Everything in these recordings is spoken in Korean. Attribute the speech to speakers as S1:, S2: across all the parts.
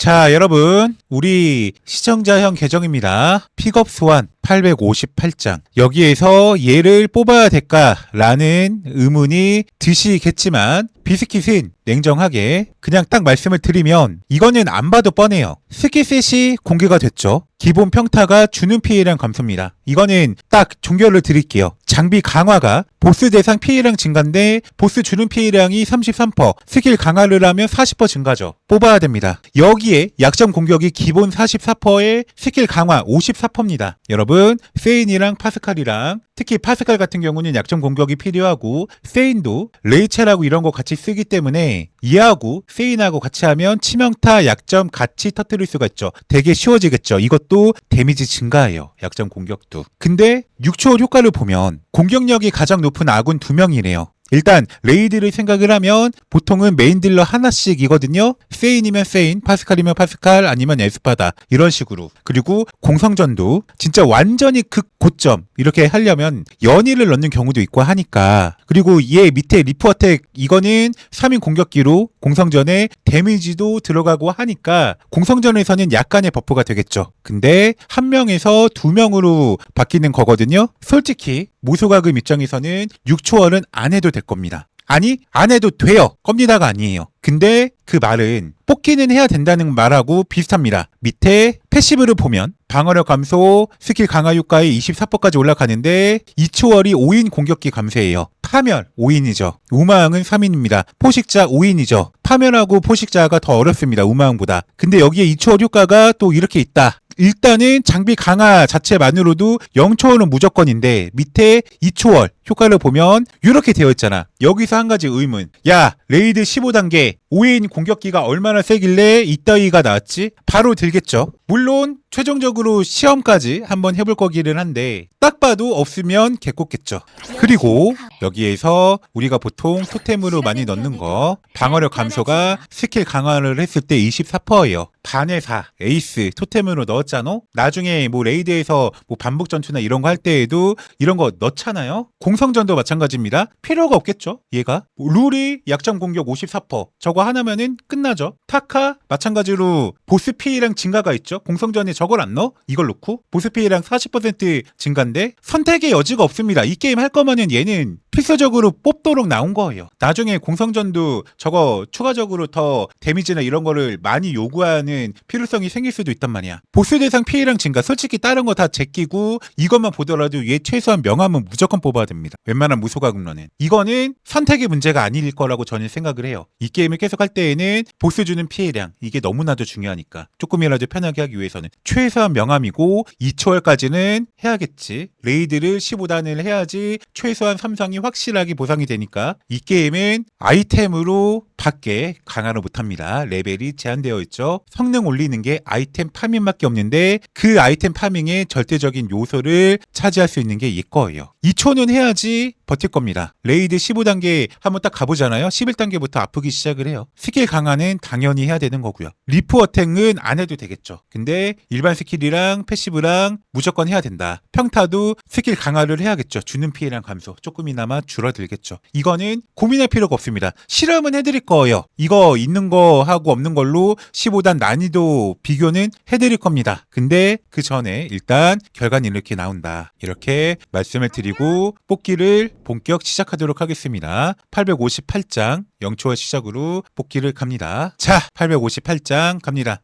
S1: 자, 여러분. 우리 시청자형 계정입니다. 픽업 소환 858장. 여기에서 얘를 뽑아야 될까라는 의문이 드시겠지만, 비스킷은 냉정하게 그냥 딱 말씀을 드리면 이거는 안 봐도 뻔해요. 스킷셋이 공개가 됐죠. 기본 평타가 주는 피해량 감소입니다. 이거는 딱 종결을 드릴게요. 장비 강화가 보스 대상 피해량 증가인데 보스 주는 피해량이 33%, 스킬 강화를 하면 40% 증가죠. 뽑아야 됩니다. 여기에 약점 공격이 기본 44%에 스킬 강화 54%입니다. 여러분, 세인이랑 파스칼이랑 특히 파스칼 같은 경우는 약점 공격이 필요하고 세인도 레이첼하고 이런 거 같이 쓰기 때문에 얘하고 세인하고 같이 하면 치명타 약점 같이 터뜨릴 수가 있죠. 되게 쉬워지겠죠. 이것도 데미지 증가해요. 약점 공격도. 근데 6초월 효과를 보면 공격력이 가장 높은 아군 두 명이래요. 일단 레이드를 생각을 하면 보통은 메인 딜러 하나씩이거든요. 세인이면 세인, 파스칼이면 파스칼, 아니면 에스파다 이런 식으로. 그리고 공성전도 진짜 완전히 극고점 이렇게 하려면 연의를 넣는 경우도 있고 하니까. 그리고 얘 밑에 리프어텍 이거는 3인 공격기로 공성전에 데미지도 들어가고 하니까 공성전에서는 약간의 버프가 되겠죠. 근데 한 명에서 두 명으로 바뀌는 거거든요. 솔직히 모소가금 입장에서는 6초월은 안 해도 될 겁니다. 아니, 안 해도 돼요. 겁니다가 아니에요. 근데 그 말은 뽑기는 해야 된다는 말하고 비슷합니다. 밑에 패시브를 보면 방어력 감소, 스킬 강화 효과에 24%까지 올라가는데 2초월이 5인 공격기 감소예요. 파멸 5인이죠. 우마왕은 3인입니다. 포식자 5인이죠. 파멸하고 포식자가 더 어렵습니다. 우마왕보다. 근데 여기에 2초월 효과가 또 이렇게 있다. 일단은 장비 강화 자체만으로도 0초월은 무조건인데 밑에 2초월 효과를 보면 이렇게 되어 있잖아. 여기서 한 가지 의문. 야, 레이드 15단계 5인 공격기가 얼마나 세길래 이따위가 나왔지? 바로 들겠죠. 물론 최종적으로 시험까지 한번 해볼 거기는 한데 딱 봐도 없으면 개꼽겠죠. 그리고 여기에서 우리가 보통 토템으로 많이 넣는 거 방어력 감소가 스킬 강화를 했을 때 24%예요. 반의 4 에이스 토템으로 넣었잖아. 나중에 뭐 레이드에서 뭐 반복 전투나 이런 거 할 때에도 이런 거 넣잖아요. 공 성전도 마찬가지입니다. 필요가 없겠죠. 얘가 룰이 약점 공격 54% 저거 하나면은 끝나죠. 타카 마찬가지로 보스 피해량 증가가 있죠. 공성전에 저걸 안 넣어? 이걸 놓고 보스 피해량 40% 증가인데 선택의 여지가 없습니다. 이 게임 할 거면은 얘는 필수적으로 뽑도록 나온 거예요. 나중에 공성전도 저거 추가적으로 더 데미지나 이런 거를 많이 요구하는 필요성이 생길 수도 있단 말이야. 보스 대상 피해량 증가 솔직히 다른 거 다 제끼고 이것만 보더라도 얘 최소한 명함은 무조건 뽑아야 됩니다. 웬만한 무소가 금러는 이거는 선택의 문제가 아닐 거라고 저는 생각을 해요. 이 게임을 계속 할 때에는 보스 주는 피해량 이게 너무나도 중요하니까 조금이라도 편하게 하기 위해서는 최소한 명함이고 2초월까지는 해야겠지. 레이드를 15단을 해야지 최소한 삼성이 확실하게 보상이 되니까 이 게임은 아이템으로 밖에 강화를 못합니다. 레벨이 제한되어 있죠. 성능 올리는 게 아이템 파밍밖에 없는데 그 아이템 파밍의 절대적인 요소를 차지할 수 있는 게 이 거예요. 2초는 해야지 버틸 겁니다. 레이드 15단계 한번 딱 가보잖아요. 11단계부터 아프기 시작을 해요. 스킬 강화는 당연히 해야 되는 거고요. 리프 어택은 안 해도 되겠죠. 근데 일반 스킬이랑 패시브랑 무조건 해야 된다. 평타도 스킬 강화를 해야겠죠. 주는 피해량 감소 조금이나마 줄어들겠죠. 이거는 고민할 필요가 없습니다. 실험은 해드릴 거예요. 이거 있는 거 하고 없는 걸로 15단 난이도 비교는 해드릴 겁니다. 근데 그 전에 일단 결과는 이렇게 나온다. 이렇게 말씀을 드리고 뽑기를 본격 시작하도록 하겠습니다. 858장 0초의 시작으로 뽑기를 갑니다. 자, 858장 갑니다.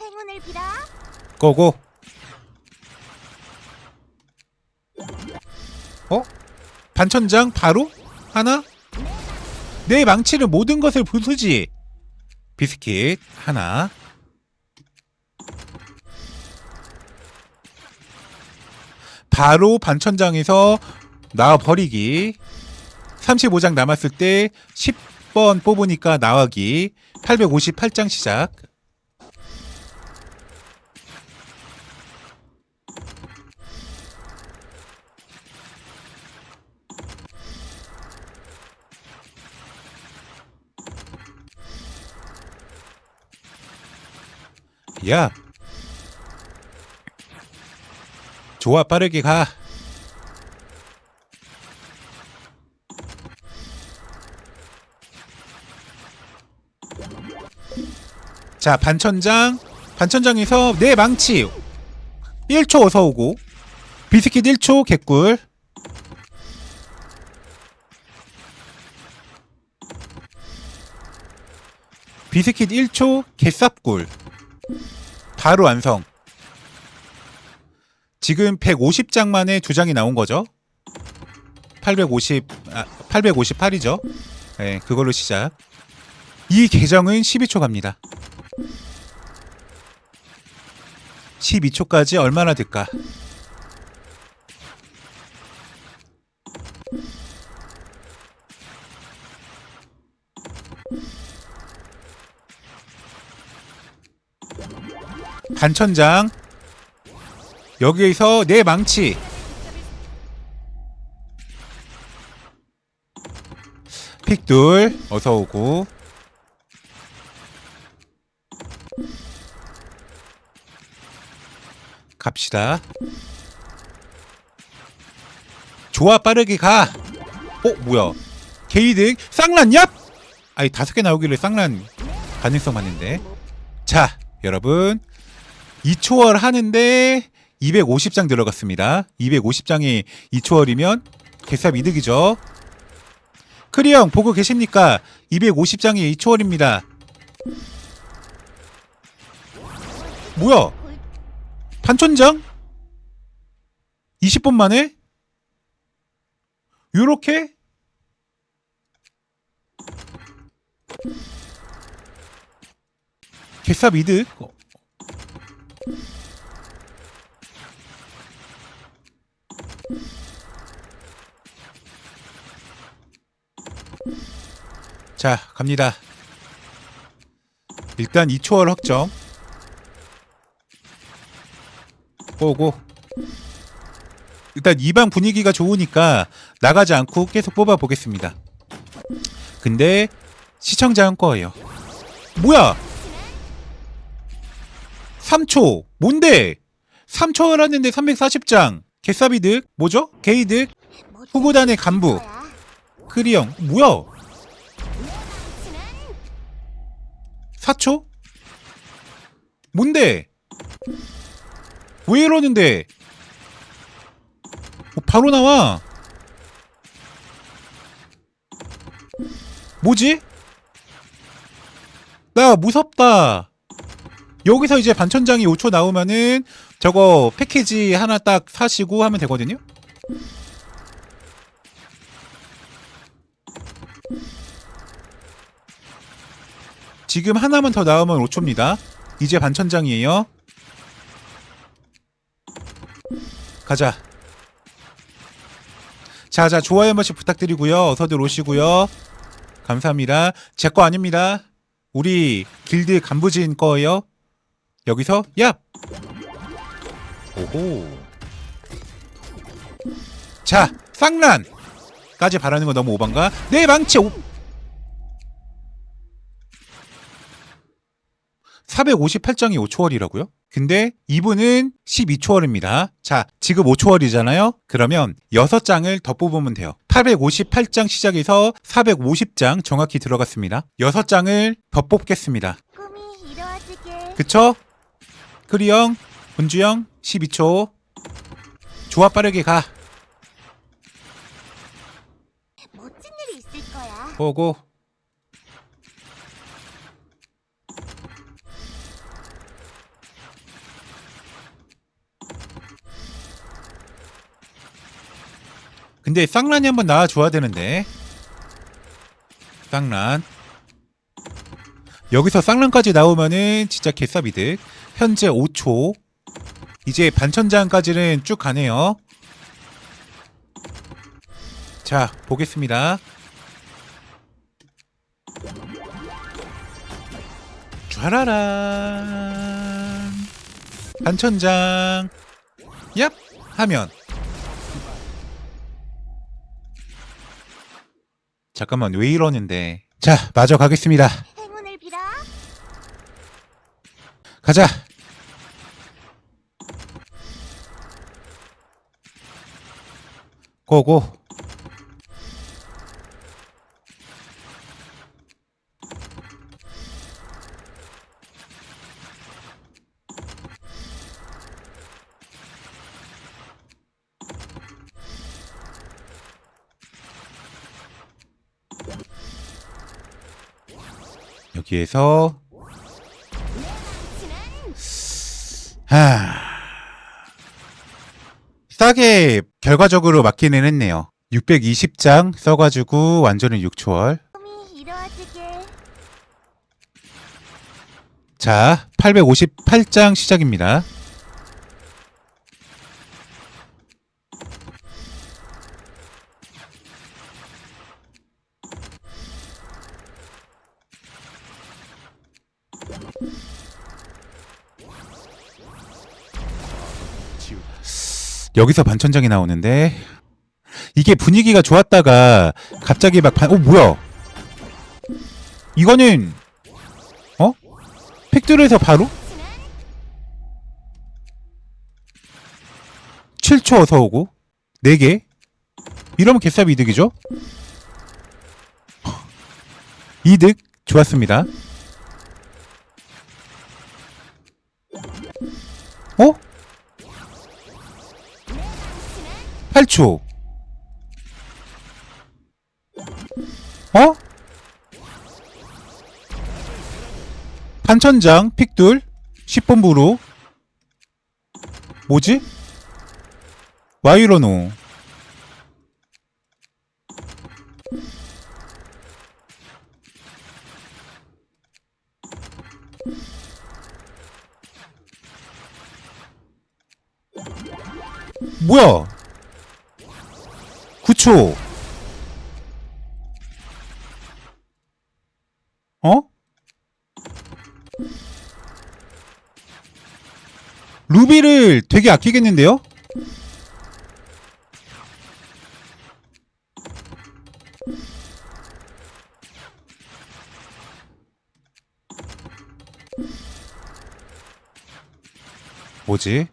S2: 행운을 빌어.
S1: 고고. 어? 반천장 바로 하나? 내 망치는 모든 것을 부수지. 비스킷 하나. 바로 반천장에서 나와 버리기. 35장 남았을 때 10번 뽑으니까 나가기. 858장 시작. 야. 좋아, 빠르게 가. 자, 반천장. 반천장에서 내 망치. 1초 어서 오고. 비스킷 1초 개꿀. 비스킷 1초 개쌉꿀. 바로 완성. 지금 150장 만에 두 장이 나온 거죠. 850, 아, 858이죠. 네, 그걸로 시작. 이 계정은 12초 갑니다. 12초까지 얼마나 될까? 반천장. 여기에서 내 망치. 픽둘 어서 오고 갑시다. 좋아 빠르게 가. 어 뭐야? 게이득 쌍란 얍. 아니 다섯 개 나오길래 쌍란 가능성 많은데. 자 여러분 2초월 하는데 250장 들어갔습니다. 250장이 2초월이면 개삽 이득이죠. 크리 형 보고 계십니까? 250장이 2초월입니다. 뭐야? 반천장? 20분 만에? 요렇게? 이득? 어. 자, 갑니다. 일단 2초월 확정. 오고. 일단 이 방 분위기가 좋으니까 나가지 않고 계속 뽑아 보겠습니다. 근데 시청자 한 거예요. 뭐야? 3초. 뭔데? 3초를 했는데 340장. 개싸비득. 뭐죠? 게이득. 후보단의
S2: 일
S1: 간부. 크리형. 뭐야? 4초? 뭔데? 왜 이러는데? 어, 바로 나와. 뭐지? 나 무섭다. 여기서 이제 반천장이 5초 나오면은 저거 패키지 하나 딱 사시고 하면 되거든요? 지금 하나만 더 나오면 5초입니다. 이제 반천장이에요. 가자. 자, 자, 좋아요 한 번씩 부탁드리고요. 어서들 오시고요. 감사합니다. 제 거 아닙니다. 우리 길드 간부진 거예요. 여기서 얍. 오호. 자, 쌍란까지 바라는 거 너무 오반가? 내 망치 오. 458장이 5초월이라고요? 근데 이분은 12초월입니다. 자, 지금 5초월이잖아요? 그러면 6장을 더 뽑으면 돼요. 858장 시작해서 450장 정확히 들어갔습니다. 6장을 더 뽑겠습니다.
S2: 꿈이 이루어지길.
S1: 그쵸? 크리형, 본주형, 12초. 좋아, 빠르게 가.
S2: 멋진 일이 있을 거야.
S1: 보고. 근데 쌍란이 한번 나와줘야 되는데. 쌍란. 여기서 쌍란까지 나오면은 진짜 개쌉이득. 현재 5초. 이제 반천장까지는 쭉 가네요. 자, 보겠습니다. 좌라란 반천장 얍 하면 잠깐만 왜 이러는데? 자 마저 가겠습니다.
S2: 행운을 빌어.
S1: 가자. 고고 여기에서 하... 싸게 결과적으로 맞기는 했네요. 620장 써가지고 완전히 6초월.
S2: 꿈이 이루어지길.
S1: 자, 858장 시작입니다. 여기서 반천장이 나오는데 이게 분위기가 좋았다가 갑자기 막 반, 어 뭐야? 이거는 어? 팩트리에서 바로 7초 어서 오고 4개 이러면 개쌉 이득이죠? 이득 좋았습니다. 어? 8초. 어? 판천장 픽둘 10본부로 뭐지? 와이러노 뭐야 9초 어? 루비를 되게 아끼겠는데요? 뭐지?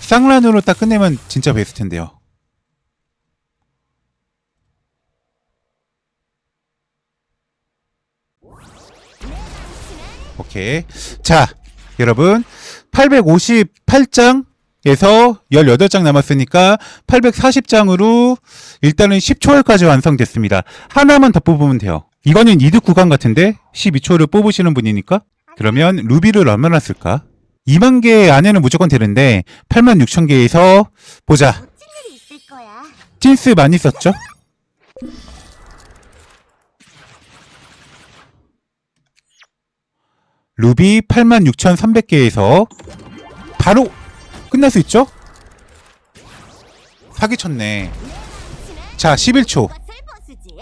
S1: 쌍란으로 딱 끝내면 진짜 베스트인데요. 오케이. 자, 여러분. 858장 에서 18장 남았으니까 840장으로 일단은 10초월까지 완성됐습니다. 하나만 더 뽑으면 돼요. 이거는 이득 구간 같은데 12초를 뽑으시는 분이니까 그러면 루비를 얼마나 쓸까? 2만 개 안에는 무조건 되는데 8만 6천 개에서 보자.
S2: 멋진 일이 있을 거야.
S1: 찐스 많이 썼죠? 루비 86,300개에서 바로 끝날 수 있죠? 사기쳤네. 자, 11초.
S2: 것을 보수지.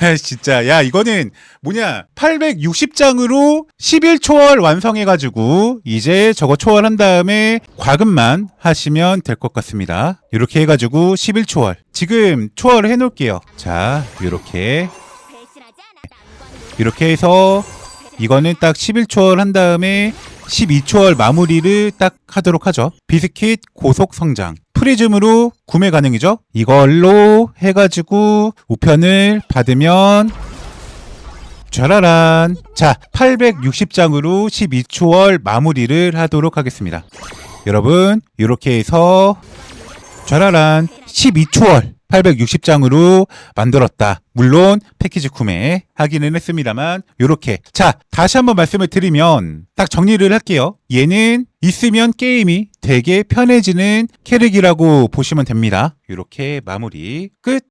S1: 진짜. 야 이거는 뭐냐. 860장으로 11초월 완성해가지고 이제 저거 초월한 다음에 과금만 하시면 될 것 같습니다. 이렇게 해가지고 11초월. 지금 초월을 해놓을게요. 자 이렇게. 이렇게 해서 이거는 딱 11초월 한 다음에 12초월 마무리를 딱 하도록 하죠. 비스킷 고속 성장. 프리즘으로 구매 가능이죠. 이걸로 해가지고 우편을 받으면 짜라란. 자, 860장으로 12초월 마무리를 하도록 하겠습니다. 여러분, 이렇게 해서 짜라란 12초월 860장으로 만들었다. 물론 패키지 구매 하기는 했습니다만 요렇게 자 다시 한번 말씀을 드리면 딱 정리를 할게요. 얘는 있으면 게임이 되게 편해지는 캐릭이라고 보시면 됩니다. 요렇게 마무리 끝.